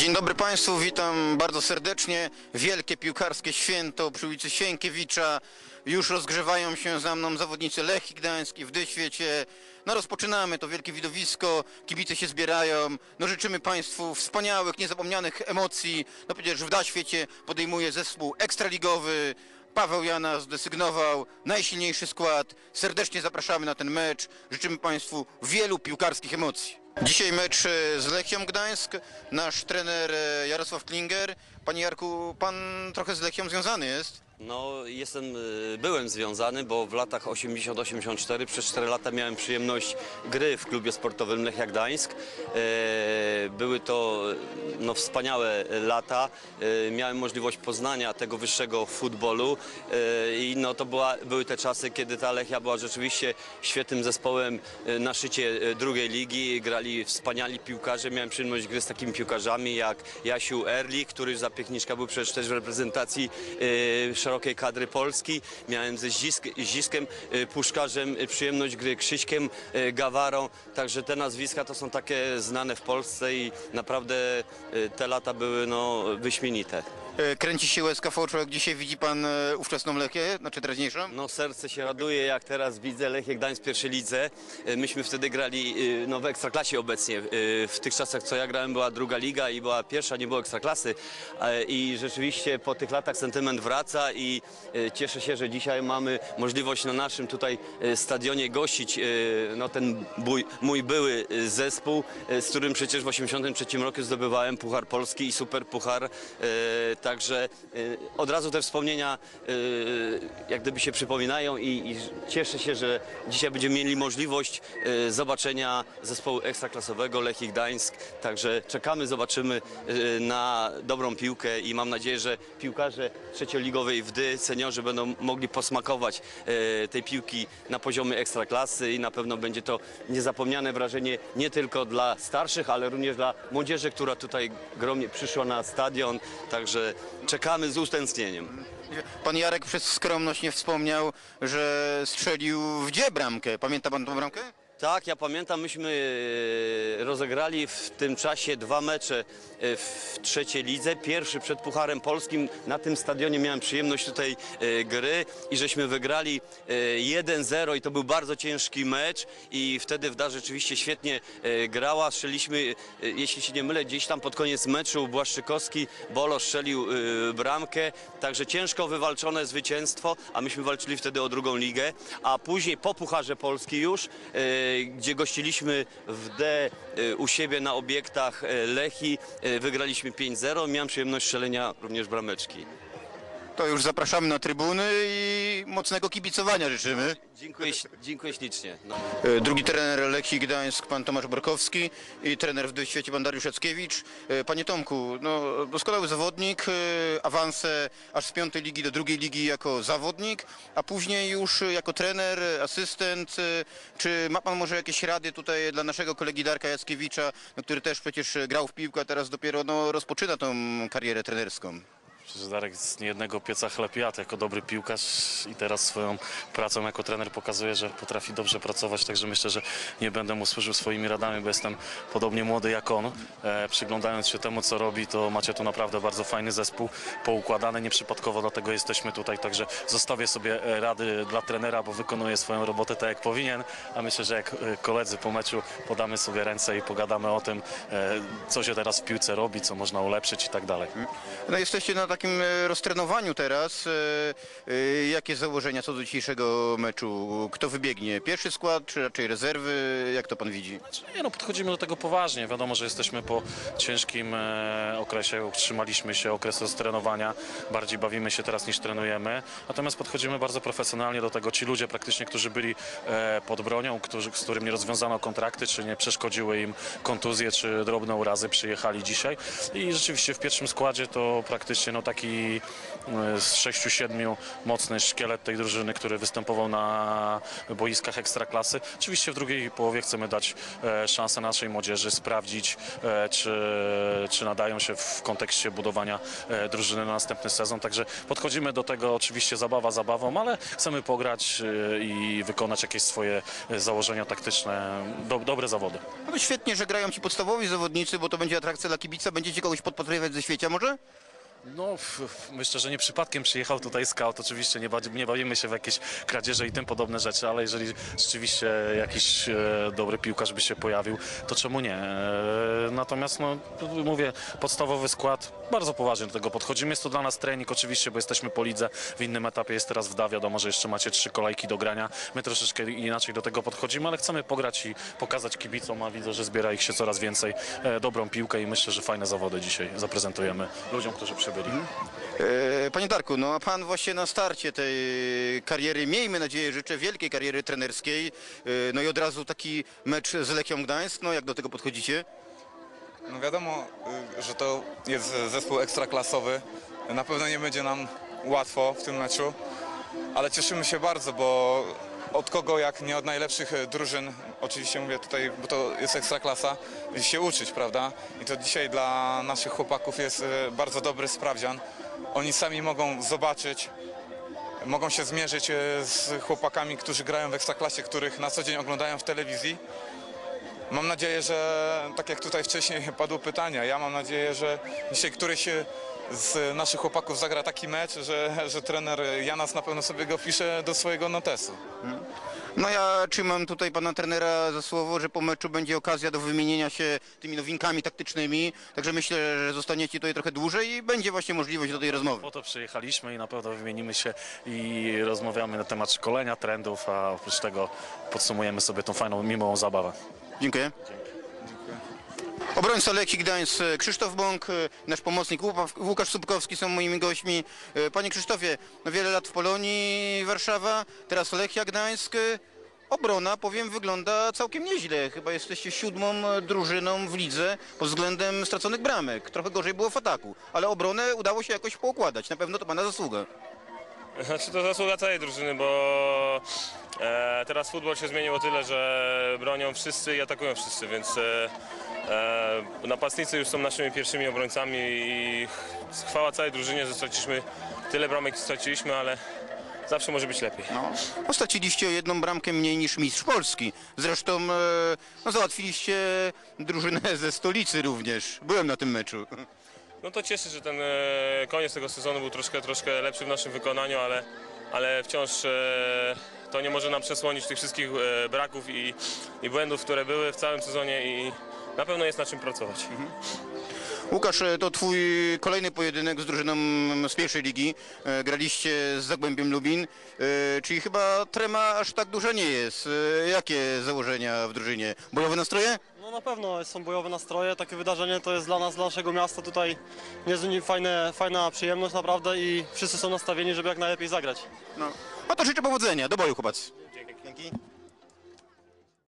Dzień dobry Państwu, witam bardzo serdecznie. Wielkie piłkarskie święto przy ulicy Sienkiewicza. Już rozgrzewają się za mną zawodnicy Lechii Gdańsk i w Dyświecie. No rozpoczynamy to wielkie widowisko, kibice się zbierają. No życzymy Państwu wspaniałych, niezapomnianych emocji. No przecież w Daświecie podejmuje zespół ekstraligowy. Paweł Jana zdesygnował najsilniejszy skład. Serdecznie zapraszamy na ten mecz. Życzymy Państwu wielu piłkarskich emocji. Dzisiaj mecz e, z Lechią Gdańsk. Nasz trener e, Jarosław Klinger. Panie Jarku, pan trochę z Lechią związany jest. No, jestem, y, byłem związany, bo w latach 80-84 przez 4 lata miałem przyjemność gry w klubie sportowym Lechia Gdańsk. E, Były to no, wspaniałe lata. E, Miałem możliwość poznania tego wyższego futbolu e, i no, to była, były te czasy, kiedy ta Lechia była rzeczywiście świetnym zespołem na szczycie e, drugiej ligi. Grali wspaniali piłkarze. Miałem przyjemność gry z takimi piłkarzami jak Jasiu Erlich, który za Piechniczka był przecież też w reprezentacji szerokiej kadry Polski. Miałem ze Zisk, Ziskiem e, Puszkarzem e, przyjemność gry Krzyśkiem e, Gawarą. Także te nazwiska to są takie znane w Polsce i naprawdę te lata były no, wyśmienite. E, Kręci się łezka w jak dzisiaj widzi pan e, ówczesną Lechię, znaczy teraźniejszą. No serce się raduje, jak teraz widzę Lechie Gdańsk w pierwszej lidze. E, Myśmy wtedy grali no, w Ekstraklasie obecnie. W tych czasach, co ja grałem, była druga liga i była pierwsza, nie było Ekstraklasy. I rzeczywiście po tych latach sentyment wraca i e, cieszę się, że dzisiaj mamy możliwość na naszym tutaj e, stadionie gościć e, no, ten mój, mój były zespół, z którym przecież w 83 roku zdobywałem Puchar Polski i Super Puchar. Także od razu te wspomnienia jak gdyby się przypominają i, i cieszę się, że dzisiaj będziemy mieli możliwość zobaczenia zespołu ekstraklasowego Lechii Gdańsk. Także czekamy, zobaczymy na dobrą piłkę i mam nadzieję, że piłkarze trzecioligowej wdy, seniorzy będą mogli posmakować e, tej piłki na poziomie ekstraklasy i na pewno będzie to niezapomniane wrażenie nie tylko dla starszych, ale również dla młodzieży, która tutaj gromnie przyszła na stadion. Także czekamy z utęsknieniem. Pan Jarek przez skromność nie wspomniał, że strzelił w gdzie bramkę. Pamięta pan tą bramkę? Tak, ja pamiętam, myśmy e, rozegrali w tym czasie dwa mecze e, w trzeciej lidze. Pierwszy przed Pucharem Polskim. Na tym stadionie miałem przyjemność tutaj e, gry i żeśmy wygrali e, 1-0 i to był bardzo ciężki mecz i wtedy Wda rzeczywiście świetnie grała. Strzeliśmy, jeśli się nie mylę, gdzieś tam pod koniec meczu Błaszczykowski Bolo strzelił bramkę, także ciężko wywalczone zwycięstwo, a myśmy walczyli wtedy o drugą ligę, a później po Pucharze Polski już, gdzie gościliśmy w D e, u siebie na obiektach e, Lechi, e, wygraliśmy 5-0, miałem przyjemność strzelenia również brameczki. To już zapraszamy na trybuny i mocnego kibicowania życzymy. Dziękuję, dziękuję ślicznie. No. E, Drugi trener Lechii Gdańsk, pan Tomasz Borkowski i trener w Dyświecie, pan Dariusz Jackiewicz. E, Panie Tomku, no, doskonały zawodnik, e, awanse aż z piątej ligi do drugiej ligi jako zawodnik, a później już jako trener, asystent. Czy ma pan może jakieś rady tutaj dla naszego kolegi Darka Jackiewicza, no, który też przecież grał w piłkę, a teraz dopiero no, rozpoczyna tą karierę trenerską? Przecież Darek z niejednego pieca jadł jako dobry piłkarz i teraz swoją pracą jako trener pokazuje, że potrafi dobrze pracować, także myślę, że nie będę mu służył swoimi radami, bo jestem podobnie młody jak on. E, przyglądając się temu, co robi, to macie tu naprawdę bardzo fajny zespół, poukładany, nieprzypadkowo dlatego jesteśmy tutaj, także zostawię sobie e, rady dla trenera, bo wykonuje swoją robotę tak, jak powinien, a myślę, że jak e, koledzy po meczu podamy sobie ręce i pogadamy o tym, e, co się teraz w piłce robi, co można ulepszyć i tak dalej. No jesteście na takim e, roztrenowaniu teraz. Jakie założenia co do dzisiejszego meczu? Kto wybiegnie? Pierwszy skład, czy raczej rezerwy? Jak to pan widzi? Nie no, podchodzimy do tego poważnie. Wiadomo, że jesteśmy po ciężkim e, okresie, utrzymaliśmy się, okres roztrenowania. Bardziej bawimy się teraz niż trenujemy. Natomiast podchodzimy bardzo profesjonalnie do tego. Ci ludzie praktycznie, którzy byli e, pod bronią, którzy, z którym nie rozwiązano kontrakty, czy nie przeszkodziły im kontuzje, czy drobne urazy, przyjechali dzisiaj. I rzeczywiście w pierwszym składzie to praktycznie no, tak taki e, z 6-7 mocny szkielet tej drużyny, który występował na boiskach ekstraklasy. Oczywiście w drugiej połowie chcemy dać e, szansę naszej młodzieży, sprawdzić, e, czy, czy nadają się w kontekście budowania e, drużyny na następny sezon. Także podchodzimy do tego oczywiście zabawa zabawą, ale chcemy pograć i wykonać jakieś swoje założenia taktyczne, do, dobre zawody. No świetnie, że grają ci podstawowi zawodnicy, bo to będzie atrakcja dla kibica. Będziecie kogoś podpatrywać ze świecia może? No, myślę, że nie przypadkiem przyjechał tutaj scout. Oczywiście nie, nie bawimy się w jakieś kradzieże i tym podobne rzeczy, ale jeżeli rzeczywiście jakiś e, dobry piłkarz by się pojawił, to czemu nie? E, natomiast, no, mówię, podstawowy skład, bardzo poważnie do tego podchodzimy. Jest to dla nas trening oczywiście, bo jesteśmy po lidze. W innym etapie jest teraz WDA, wiadomo, że jeszcze macie trzy kolejki do grania. My troszeczkę inaczej do tego podchodzimy, ale chcemy pograć i pokazać kibicom, a widzę, że zbiera ich się coraz więcej. E, dobrą piłkę i myślę, że fajne zawody dzisiaj zaprezentujemy ludziom, którzy przybyli. E, Panie Darku, no a pan właśnie na starcie tej kariery, miejmy nadzieję, życzę wielkiej kariery trenerskiej. E, No i od razu taki mecz z Lechią Gdańsk, no jak do tego podchodzicie? No wiadomo, y, że to jest zespół ekstraklasowy. Na pewno nie będzie nam łatwo w tym meczu, ale cieszymy się bardzo, bo od kogo jak nie od najlepszych y, drużyn, oczywiście mówię tutaj, bo to jest ekstraklasa, się uczyć, prawda? I to dzisiaj dla naszych chłopaków jest y, bardzo dobry sprawdzian. Oni sami mogą zobaczyć, mogą się zmierzyć y, z chłopakami, którzy grają w ekstraklasie, których na co dzień oglądają w telewizji. Mam nadzieję, że tak jak tutaj wcześniej padło pytania, ja mam nadzieję, że dzisiaj któryś z naszych chłopaków zagra taki mecz, że, że trener Janas na pewno sobie go wpisze do swojego notesu. No ja trzymam tutaj pana trenera za słowo, że po meczu będzie okazja do wymienienia się tymi nowinkami taktycznymi, także myślę, że zostaniecie tutaj trochę dłużej i będzie właśnie możliwość do tej rozmowy. Po to przyjechaliśmy i na pewno wymienimy się i rozmawiamy na temat szkolenia, trendów, a oprócz tego podsumujemy sobie tą fajną, miłą zabawę. Dziękuję. Obrońca Leki Gdańsk e, Krzysztof Bąk, e, nasz pomocnik Łukasz Subkowski są moimi gośćmi. E, Panie Krzysztofie, no wiele lat w Polonii Warszawa, teraz Lechia Gdańsk. Obrona, powiem, wygląda całkiem nieźle. Chyba jesteście siódmą drużyną w lidze pod względem straconych bramek. Trochę gorzej było w ataku, ale obronę udało się jakoś poukładać. Na pewno to pana zasługa. Znaczy to zasługa całej drużyny, bo e, teraz futbol się zmienił o tyle, że bronią wszyscy i atakują wszyscy, więc e, e, napastnicy już są naszymi pierwszymi obrońcami i ch- chwała całej drużynie, że straciliśmy tyle bramek, straciliśmy, ale zawsze może być lepiej. No, no straciliście o jedną bramkę mniej niż mistrz Polski. Zresztą e, no, załatwiliście drużynę ze stolicy również. Byłem na tym meczu. No to cieszy, że ten e, koniec tego sezonu był troszkę, troszkę lepszy w naszym wykonaniu, ale, ale wciąż e, to nie może nam przesłonić tych wszystkich e, braków i, i błędów, które były w całym sezonie i na pewno jest na czym pracować. Łukasz, e, to twój kolejny pojedynek z drużyną z pierwszej ligi. Graliście z Zagłębiem Lubin, czyli chyba trema aż tak duża nie jest. Jakie założenia w drużynie? Bojowe nastroje? No na pewno są bojowe nastroje, takie wydarzenie to jest dla nas, dla naszego miasta tutaj niezwykle fajne, fajna przyjemność naprawdę i wszyscy są nastawieni, żeby jak najlepiej zagrać. No. no to życzę powodzenia. Do boju, chłopacy. Dzięki.